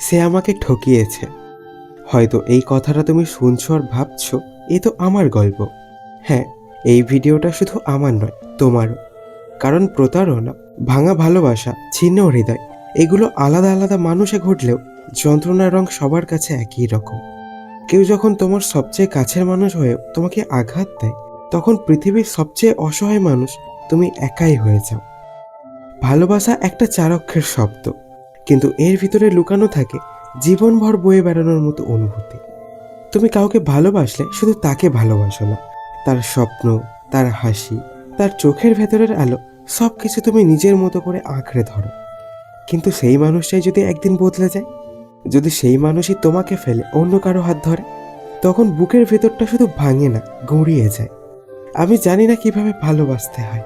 সে আমাকে ঠকিয়েছে। হয়তো এই কথাটা তুমি শুনছো আর ভাবছ, এ তো আমার গল্প। হ্যাঁ এই ভিডিওটা শুধু আমার নয়, তোমারও। কারণ প্রতারণা ভাঙা ভালোবাসা, ছিন্ন হৃদয়, এগুলো আলাদা আলাদা মানুষে ঘটলেও যন্ত্রণার রং সবার কাছে একই রকম। কেউ যখন তোমার সবচেয়ে কাছের মানুষ হয়েও তোমাকে আঘাত দেয়, তখন পৃথিবীর সবচেয়ে অসহায় মানুষ তুমি একাই হয়ে যাও। ভালোবাসা একটা চারক্ষের শব্দ। কিন্তু এর ভিতরে লুকানো থাকে জীবনভর বয়ে বেড়ানোর মতো অনুভূতি। তুমি কাউকে ভালোবাসলে শুধু তাকে ভালোবাসো না। তার স্বপ্ন, তার হাসি, তার চোখের ভেতরের আলো সব কিছু তুমি নিজের মতো করে আঁকড়ে ধরো। কিন্তু সেই মানুষটাই যদি একদিন বদলে যায়, যদি সেই মানুষই তোমাকে ফেলে, অন্য কারও হাত ধরে, তখন বুকের ভেতরটা শুধু ভাঙে না, গুঁড়িয়ে যায়। আমি জানি না কীভাবে ভালোবাসতে হয়,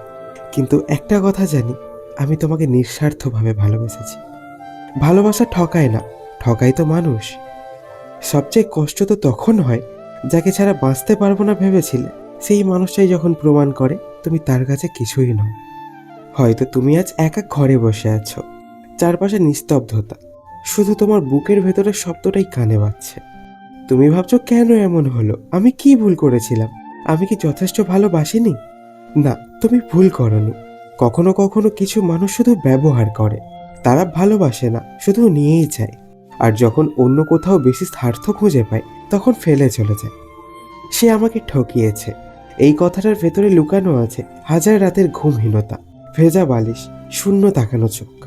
কিন্তু একটা কথা জানি, আমি তোমাকে নিঃস্বার্থভাবে ভালোবেসেছি। ভালোবাসা ঠকায় না, ঠকায় তো মানুষ। সবচেয়ে কষ্ট তো তখন হয়, যাকে ছাড়া বাঁচতে পারব না ভেবেছিলে। সেই মানুষটাই যখন প্রমাণ করে, তুমি তার কাছে কিছুই নও। হয়তো তুমি আজ একা ঘরে বসে আছো, চারপাশে নিস্তব্ধতা, শুধু তোমার বুকের ভেতরে শব্দটাই কানে বাজছে। তুমি ভাবছ, কেন এমন হলো? আমি কি ভুল করেছিলাম? আমি কি যথেষ্ট ভালোবাসিনি? না, তুমি ভুল করনি। কখনো কখনো কিছু মানুষ শুধু ব্যবহার করে। তারা ভালোবাসে না, শুধু নিয়েই যায়। আর যখন অন্য কোথাও বেশি স্বার্থ খুঁজে পায়, তখন ফেলে চলে যায়। সে আমাকে ঠকিয়েছে। এই কথাটার ভেতরে লুকানো আছে হাজার রাতের ঘুমহীনতা, ভেজা বালিশ, শূন্য তাকানো চোখ।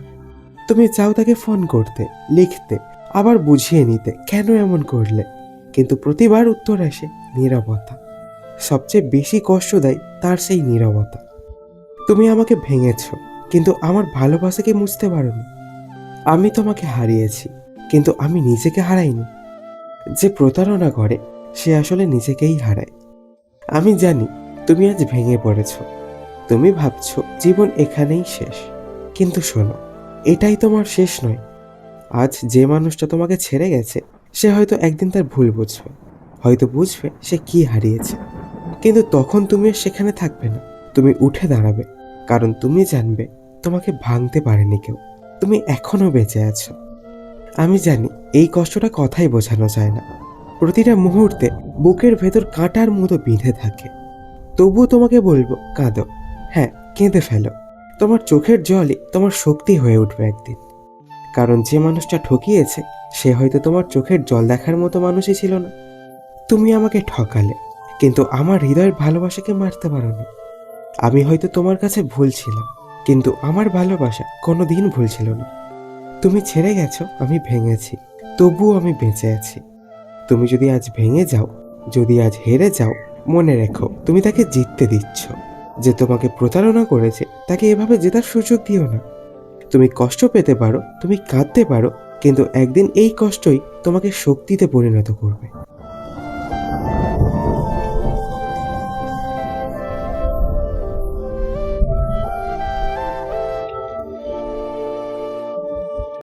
তুমি চাও তাকে ফোন করতে, লিখতে, আবার বুঝিয়ে নিতে, কেন এমন করলে? কিন্তু প্রতিবার উত্তর আসে নীরবতা। সবচেয়ে বেশি কষ্ট দেয় তার সেই নীরবতা। তুমি আমাকে ভেঙেছ। কিন্তু আমার ভালোবাসাকে মুছতে পারোনি। আমি তোমাকে হারিয়েছি, কিন্তু আমি নিজেকে হারাইনি। যে প্রতারণা করে, সে আসলে নিজেকেই হারায়। আমি জানি তুমি আজ ভেঙে পড়েছ। তুমি ভাবছ জীবন এখানেই শেষ। কিন্তু শোনো, এটাই তোমার শেষ নয়। আজ যে মানুষটা তোমাকে ছেড়ে গেছে, সে হয়তো একদিন তার ভুল বুঝবে। হয়তো বুঝবে সে কি হারিয়েছে। কিন্তু তখন তুমি সেখানে থাকবে না। তুমি উঠে দাঁড়াবে। কারণ তুমি জানবে, তোমাকে ভাঙতে পারেনি কেউ। তুমি এখনও বেঁচে আছো। আমি জানি, এই কষ্টটা কথাই বোঝানো যায় না। প্রতিটা মুহূর্তে বুকের ভেতর কাঁটার মতো বিঁধে থাকে। তবুও তোমাকে বলব, কাঁদো। হ্যাঁ কেঁদে ফেলো। তোমার চোখের জলই তোমার শক্তি হয়ে উঠবে একদিন। কারণ যে মানুষটা ঠকিয়েছে, সে হয়তো তোমার চোখের জল দেখার মতো মানুষই ছিল না। তুমি আমাকে ঠকালে, কিন্তু আমার হৃদয়ের ভালোবাসাকে মারতে পারোনি। আমি হয়তো তোমার কাছে ভুল ছিলাম, কিন্তু আমার ভালোবাসা কোনো দিন ভুল ছিল না। তুমি ছেড়ে গেছো, আমি ভেঙেছি, তবুও আমি বেঁচে আছি। তুমি যদি আজ ভেঙে যাও, যদি আজ হেরে যাও, মনে রেখো, তুমি তাকে জিততে দিচ্ছ। যে তোমাকে প্রতারণা করেছে, তাকে এভাবে জেতার সুযোগ দিও না। তুমি কষ্ট পেতে পারো, তুমি কাঁদতে পারো, কিন্তু একদিন এই কষ্টই তোমাকে শক্তিতে পরিণত করবে।